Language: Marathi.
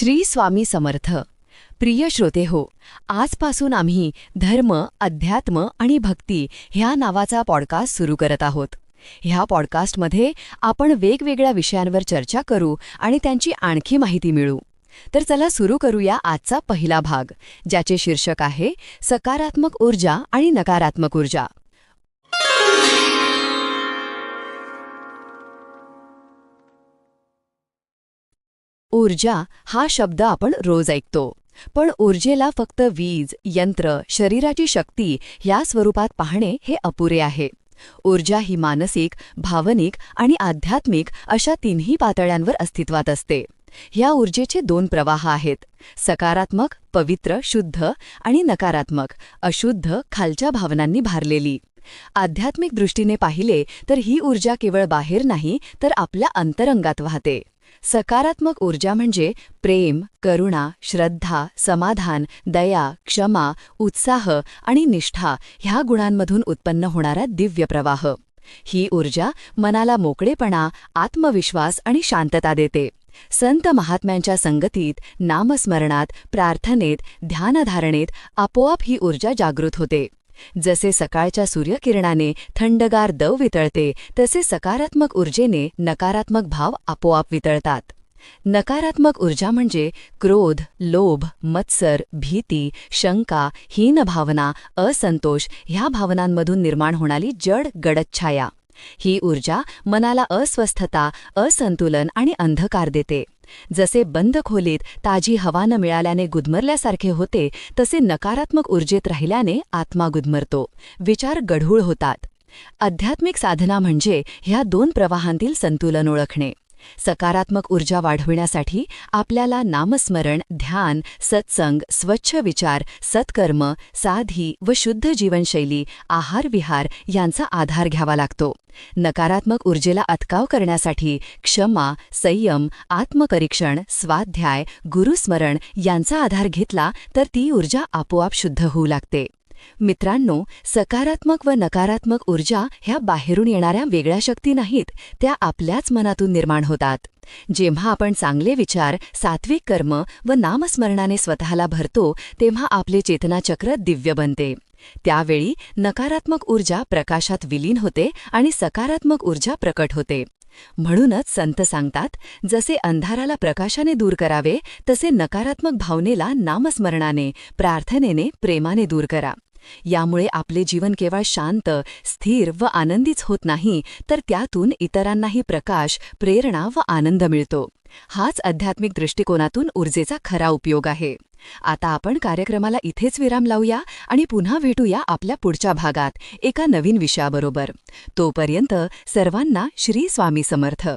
श्री स्वामी समर्थ. प्रिय श्रोते हो आजपासून आम्ही धर्म अध्यात्म आणि भक्ती ह्या नावाचा पॉडकास्ट सुरू करत आहोत. ह्या पॉडकास्टमध्ये आपण वेगवेगळ्या विषयांवर चर्चा करू आणि त्यांची आणखी माहिती मिळू. तर चला सुरू करूया आजचा पहिला भाग ज्याचे शीर्षक आहे सकारात्मक ऊर्जा आणि नकारात्मक ऊर्जा. ऊर्जा हा शब्द आपण रोज ऐकतो. पण ऊर्जेला फक्त वीज यंत्र शरीराची शक्ती या स्वरूपात पाहणे हे अपुरे आहे. ऊर्जा ही मानसिक भावनिक आणि आध्यात्मिक अशा तिन्ही पातळ्यांवर अस्तित्वात असते. या ऊर्जेचे दोन प्रवाह आहेत सकारात्मक पवित्र शुद्ध आणि नकारात्मक अशुद्ध खालच्या भावनांनी भारलेली. आध्यात्मिक दृष्टीने पाहिले तर ही ऊर्जा केवळ बाहेर नाही तर आपल्या अंतरंगात वाहते. सकारात्मक ऊर्जा म्हणजे प्रेम करुणा श्रद्धा समाधान दया क्षमा उत्साह आणि निष्ठा ह्या गुणांमधून उत्पन्न होणारा दिव्य प्रवाह. ही ऊर्जा मनाला मोकळेपणा आत्मविश्वास आणि शांतता देते. संत महात्म्यांच्या संगतीत नामस्मरणात प्रार्थनेत ध्यानधारणेत आपोआप ही ऊर्जा जागृत होते. जसे सकाळच्या सूर्यकिरणाने थंडगार दव वितळते तसे सकारात्मक ऊर्जेने नकारात्मक भाव आपोआप वितळतात. नकारात्मक ऊर्जा म्हणजे क्रोध लोभ मत्सर भीती शंका हीन भावना असंतोष ह्या भावनांमधून निर्माण होणारी जड गडच्छाया ही ऊर्जा मनाला अस्वस्थता असंतुलन आणि अंधकार देते. जसे बंद खोलीत ताजी हवा न मिळाल्याने गुदमरल्यासारखे होते तसे नकारात्मक ऊर्जेत राहिल्याने आत्मा गुदमरतो. विचार गढूळ होतात. आध्यात्मिक साधना म्हणजे ह्या दोन प्रवाहांतील संतुलन ओळखणे. सकारात्मक ऊर्जा वाढविण्यासाठी आपल्याला नामस्मरण ध्यान सत्संग स्वच्छ विचार सत्कर्म साधी व शुद्ध जीवनशैली आहारविहार यांचा आधार घ्यावा लागतो. नकारात्मक ऊर्जेला अटकाव करण्यासाठी क्षमा संयम आत्मपरीक्षण स्वाध्याय गुरुस्मरण यांचा आधार घेतला तर ती ऊर्जा आपोआप शुद्ध होऊ लागते. मित्रांनो सकारात्मक व नकारात्मक ऊर्जा ह्या बाहेरून येणाऱ्या वेगळ्या शक्ती नाहीत त्या आपल्याच मनातून निर्माण होतात. जेव्हा आपण चांगले विचार सात्विक कर्म व नामस्मरणाने स्वतःला भरतो तेव्हा आपले चेतनाचक्र दिव्य बनते. त्यावेळी नकारात्मक ऊर्जा प्रकाशात विलीन होते आणि सकारात्मक ऊर्जा प्रकट होते. म्हणूनच संत सांगतात जसे अंधाराला प्रकाशाने दूर करावे तसे नकारात्मक भावनेला नामस्मरणाने प्रार्थनेने प्रेमाने दूर करा. यामुळे आपले जीवन केवळ शांत स्थिर व आनंदीच होत नाही तर त्यातून इतरांनाही प्रकाश प्रेरणा व आनंद मिळतो. हाच आध्यात्मिक दृष्टिकोनातून ऊर्जेचा खरा उपयोग आहे. आता आपण कार्यक्रमाला इथेच विराम लावूया आणि पुन्हा भेटूया आपल्या पुढच्या भागात एका नवीन विषयाबरोबर. तोपर्यंत सर्वांना श्री स्वामी समर्थ.